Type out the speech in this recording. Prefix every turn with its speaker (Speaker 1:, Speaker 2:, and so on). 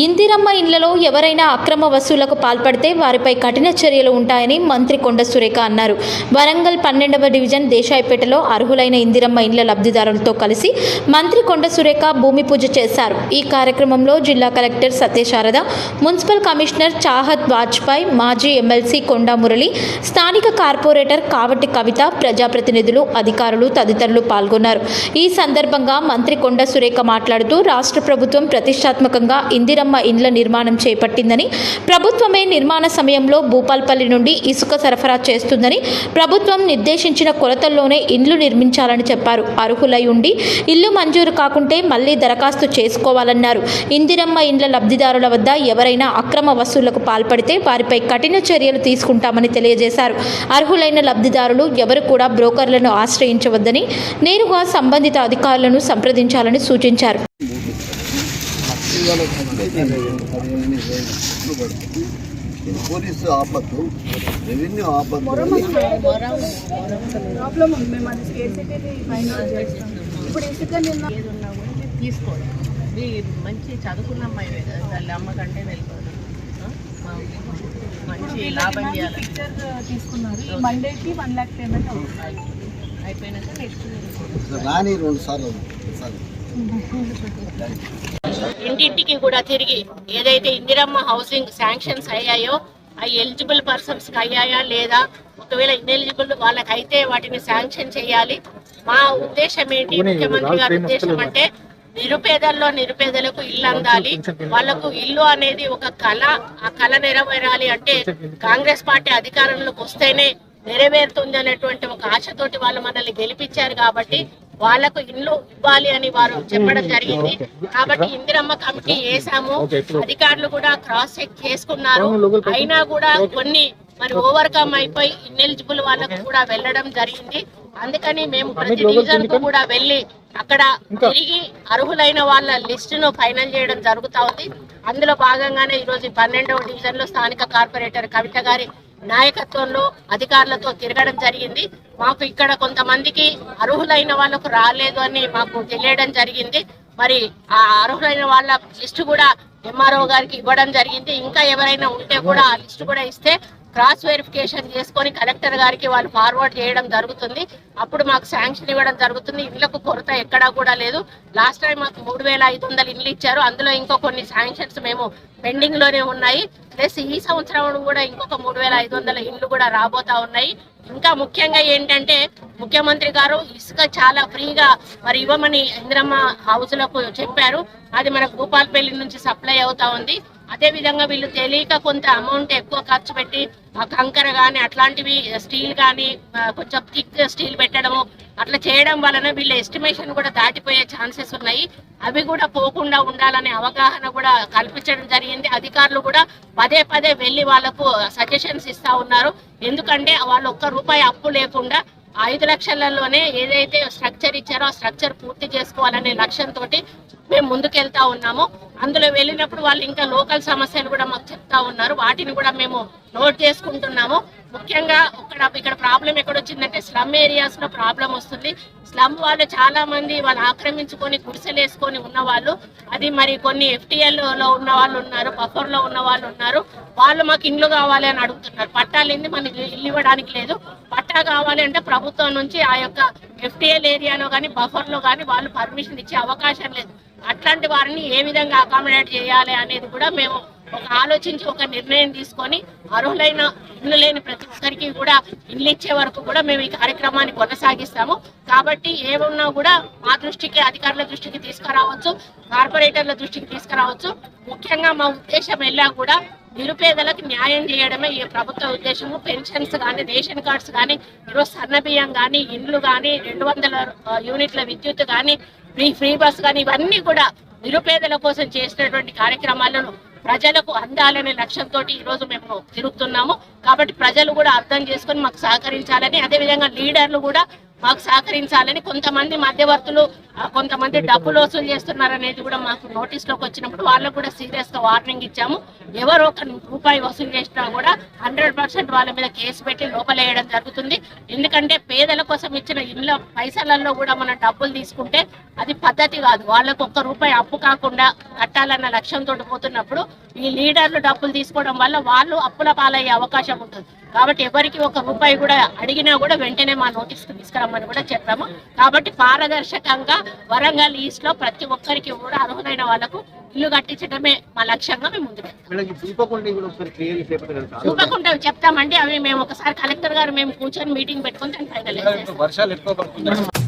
Speaker 1: ఇందిరమ్మ ఇండ్లలో ఎవరైనా అక్రమ వసూళ్ళకు పాల్పడితే వారిపై కఠిన చర్యలు ఉంటాయని మంత్రి కొండ సురేఖ అన్నారు. వరంగల్ పన్నెండవ డివిజన్ దేశాయిపేటలో అర్హులైన ఇందిరమ్మ ఇండ్ల లబ్ధిదారులతో కలిసి మంత్రి కొండ సురేఖ భూమి పూజ చేశారు. ఈ కార్యక్రమంలో జిల్లా collector Satyasarada municipal commissioner Chahat Vajpayee మాజీ ఎమ్మెల్సీ కొండా మురళి స్థానిక కార్పొరేటర్ కావటి కవిత ప్రజాప్రతినిధులు అధికారులు తదితరులు పాల్గొన్నారు. ఈ సందర్భంగా మంత్రి కొండ సురేఖ మాట్లాడుతూ రాష్ట్ర ప్రభుత్వం ప్రతిష్టాత్మకంగా ఇందిరమ్మ ఇండ్ల నిర్మాణం చేపట్టిందని ప్రభుత్వమే నిర్మాణ సమయంలో భూపాల్పల్లి నుండి ఇసుక సరఫరా చేస్తుందని ప్రభుత్వం నిర్దేశించిన కొలతల్లోనే ఇండ్లు నిర్మించాలని చెప్పారు. అర్హులై ఉండి ఇల్లు మంజూరు కాకుంటే మళ్ళీ దరఖాస్తు చేసుకోవాలన్నారు. ఇందిరమ్మ ఇండ్ల లబ్ధిదారుల వద్ద ఎవరైనా అక్రమ వసూళ్ళకు పాల్పడితే వారిపై కఠిన చర్యలు తీసుకుంటామని తెలియజేశారు. అర్హులైన లబ్ధిదారులు ఎవరు కూడా బ్రోకర్లను ఆశ్రయించవద్దని నేరుగా సంబంధిత అధికారులను సంప్రదించాలని సూచించారు.
Speaker 2: పోలీసు ఆపద్దు రెవెన్యూ ఆపద్దు
Speaker 3: ప్రాబ్లం
Speaker 4: మంచి చదువుకున్న అమ్మాయి కదా తల్లి అమ్మ కంటే వెళ్ళిపోదు మంచి లాభం
Speaker 3: తీసుకున్నారు మండేకి వన్ ల్యాక్ పేమెంట్
Speaker 4: అయిపోయినాక నెక్స్ట్
Speaker 2: రాని రెండు సార్లు సార్
Speaker 4: ఇంటింటికి కూడా తిరిగి ఏదైతే ఇందిరమ్మ హౌసింగ్ శాంక్షన్స్ అయ్యాయో ఆ ఎలిజిబుల్ పర్సన్స్కి అయ్యాయా లేదా? ఒకవేళ ఇన్ఎలిజిబుల్ వాళ్ళకైతే వాటిని శాంక్షన్ చేయాలి. మా ఉద్దేశం ఏంటి? ముఖ్యమంత్రి గారి ఉద్దేశం అంటే నిరుపేదల్లో నిరుపేదలకు ఇల్లు అందాలి. వాళ్ళకు ఇల్లు అనేది ఒక కళ. ఆ కళ నెరవేరాలి అంటే కాంగ్రెస్ పార్టీ అధికారంలోకి వస్తేనే నెరవేరుతుంది అనేటువంటి ఒక ఆశతోటి వాళ్ళు మనల్ని గెలిపించారు కాబట్టి వాళ్ళకు ఇల్లు ఇవ్వాలి అని వారు చెప్పడం జరిగింది. కాబట్టి ఇందిరమ్మ కమిటీ వేసాము అధికారులు కూడా క్రాస్ చెక్ చేసుకున్నారు. అయినా కూడా కొన్ని మరి ఓవర్కమ్ అయిపోయి ఇన్ఎలిజిబుల్ వాళ్ళకు కూడా వెళ్ళడం జరిగింది. అందుకని మేము ప్రతి డివిజన్కు కూడా వెళ్ళి అక్కడ తిరిగి అర్హులైన వాళ్ళ లిస్ట్ను ఫైనల్ చేయడం జరుగుతా ఉంది. అందులో భాగంగానే ఈ రోజు పన్నెండవ డివిజన్లో స్థానిక కార్పొరేటర్ కవిత గారి నాయకత్వంలో అధికారులతో తిరగడం జరిగింది. మాకు ఇక్కడ కొంతమందికి అర్హులైన వాళ్ళకు రాలేదు అని మాకు తెలియడం జరిగింది. మరి ఆ అర్హులైన వాళ్ళ లిస్టు కూడా ఎంఆర్ఓ గారికి ఇవ్వడం జరిగింది. ఇంకా ఎవరైనా ఉంటే కూడా ఆ లిస్టు కూడా ఇస్తే క్రాస్ వెరిఫికేషన్ చేసుకొని కలెక్టర్ గారికి వాళ్ళు ఫార్వర్డ్ చేయడం జరుగుతుంది. అప్పుడు మాకు శాంక్షన్ ఇవ్వడం జరుగుతుంది. ఇళ్ళకు కొరత ఎక్కడా కూడా లేదు. లాస్ట్ టైం మాకు మూడు వేల ఐదు వందలు ఇల్లు ఇచ్చారు. అందులో ఇంకో కొన్ని శాంక్షన్స్ మేము పెండింగ్లోనే ఉన్నాయి. ప్లస్ ఈ సంవత్సరం కూడా ఇంకొక మూడు వేల ఐదు వందల ఇండ్లు కూడా రాబోతా ఉన్నాయి. ఇంకా ముఖ్యంగా ఏంటంటే ముఖ్యమంత్రి గారు ఇసుక చాలా ఫ్రీగా మరి ఇవ్వమని ఇందిరమ్మ హౌస్లకు చెప్పారు. అది మనకు భూపాలపల్లి నుంచి సప్లై అవుతా ఉంది. అదే విధంగా వీళ్ళు తెలియక కొంత అమౌంట్ ఎక్కువ ఖర్చు పెట్టి ఆ కంకర కానీ అట్లాంటివి స్టీల్ కానీ కొంచెం థిక్ స్టీల్ పెట్టడము అట్లా చేయడం వలన వీళ్ళ ఎస్టిమేషన్ కూడా దాటిపోయే ఛాన్సెస్ ఉన్నాయి. అవి కూడా పోకుండా ఉండాలనే అవగాహన కూడా కల్పించడం జరిగింది. అధికారులు కూడా పదే పదే వెళ్ళి వాళ్ళకు సజెషన్స్ ఇస్తా ఉన్నారు. ఎందుకంటే వాళ్ళు ఒక్క రూపాయి అప్పు లేకుండా ఐదు లక్షలలోనే ఏదైతే స్ట్రక్చర్ ఇచ్చారో ఆ స్ట్రక్చర్ పూర్తి చేసుకోవాలనే లక్ష్యంతో మేము ముందుకెళ్తా ఉన్నాము. అందులో వెళ్ళినప్పుడు వాళ్ళు ఇంకా లోకల్ సమస్యలు కూడా మాకు చెప్తా ఉన్నారు. వాటిని కూడా మేము నోట్ చేసుకుంటున్నాము. ముఖ్యంగా ఇక్కడ ఇక్కడ ప్రాబ్లం ఎక్కడ వచ్చిందంటే స్లమ్ ఏరియాస్లో ప్రాబ్లం వస్తుంది. స్లమ్ వాళ్ళు చాలా మంది వాళ్ళు ఆక్రమించుకొని గుడిసెలు వేసుకొని ఉన్న వాళ్ళు అది మరి కొన్ని ఎఫ్టీఎల్లో ఉన్న వాళ్ళు ఉన్నారు బఫర్లో ఉన్న వాళ్ళు ఉన్నారు. వాళ్ళు మాకు ఇండ్లు కావాలి అని అడుగుతున్నారు. పట్టాలు ఏంది మనకి ఇల్లు ఇవ్వడానికి లేదు. పట్టా కావాలి అంటే ప్రభుత్వం నుంచి ఆ యొక్క ఎఫ్టీఎల్ ఏరియాలో కానీ బఫర్లో కానీ వాళ్ళు పర్మిషన్ ఇచ్చే అవకాశం లేదు. అట్లాంటి వారిని ఏ విధంగా అకామిడేట్ చేయాలి అనేది కూడా మేము ఒక ఆలోచించి ఒక నిర్ణయం తీసుకొని అర్హులైన ఇల్లు లేని ప్రతి ఒక్కరికి కూడా ఇల్లు ఇచ్చే వరకు కూడా మేము ఈ కార్యక్రమాన్ని కొనసాగిస్తాము. కాబట్టి ఏమున్నా కూడా మా దృష్టికి అధికారుల దృష్టికి తీసుకురావచ్చు కార్పొరేటర్ల దృష్టికి తీసుకురావచ్చు. ముఖ్యంగా మా ఉద్దేశం వెళ్ళా కూడా నిరుపేదలకు న్యాయం చేయడమే ఈ ప్రభుత్వ ఉద్దేశము. పెన్షన్స్ కానీ రేషన్ కార్డ్స్ కానీ ఈరోజు సన్నబియ్యం కానీ ఇండ్లు కానీ రెండు వందల యూనిట్ల విద్యుత్ కానీ ఫ్రీ ఫ్రీ బస్ కానీ ఇవన్నీ కూడా నిరుపేదల కోసం చేసినటువంటి కార్యక్రమాలను ప్రజలకు అందాలనే లక్ష్యంతో ఈ రోజు మేము తిరుగుతున్నాము. కాబట్టి ప్రజలు కూడా అర్థం చేసుకొని మాకు సహకరించాలని అదేవిధంగా లీడర్లు కూడా మాకు సహకరించాలని కొంతమంది మధ్యవర్తులు కొంతమంది డబ్బులు వసూలు చేస్తున్నారు అనేది కూడా మాకు నోటీస్లోకి వచ్చినప్పుడు వాళ్ళకు కూడా సీరియస్గా వార్నింగ్ ఇచ్చాము. ఎవరు ఒక రూపాయి వసూలు చేసినా కూడా హండ్రెడ్ పర్సెంట్ వాళ్ళ మీద కేసు పెట్టి లోపలేయడం జరుగుతుంది. ఎందుకంటే పేదల కోసం ఇచ్చిన ఇళ్ళ పైసలలో కూడా మనం డబ్బులు తీసుకుంటే అది పద్ధతి కాదు. వాళ్ళకు ఒక్క రూపాయి అప్పు కాకుండా కట్టాలన్న లక్ష్యంతో పోతున్నప్పుడు ఈ లీడర్లు డబ్బులు తీసుకోవడం వల్ల వాళ్ళు అప్పుల పాలయ్యే అవకాశం ఉంటుంది. కాబట్టి ఎవరికి ఒక రూపాయి కూడా అడిగినా కూడా వెంటనే మా నోటీస్కి తీసుకురమ్మని కూడా చెప్పాము. కాబట్టి పారదర్శకంగా వరంగల్ ఈస్ట్లో ప్రతి ఒక్కరికి కూడా అర్హులైన వాళ్ళకు ఇల్లు కట్టించడమే మా లక్ష్యంగా మేము ముందుకు
Speaker 5: వీళ్ళకి చూపకుండా కూడా ఒకసారి క్లియర్ చేపట్టారు
Speaker 4: చూపకుండా చెప్తామండి. అవి మేము ఒకసారి కలెక్టర్ గారు మేము కూర్చొని మీటింగ్ పెట్టుకొని దాన్ని ఫైనలైజ్ చేస్తాం
Speaker 5: వర్షాలు ఎక్కువ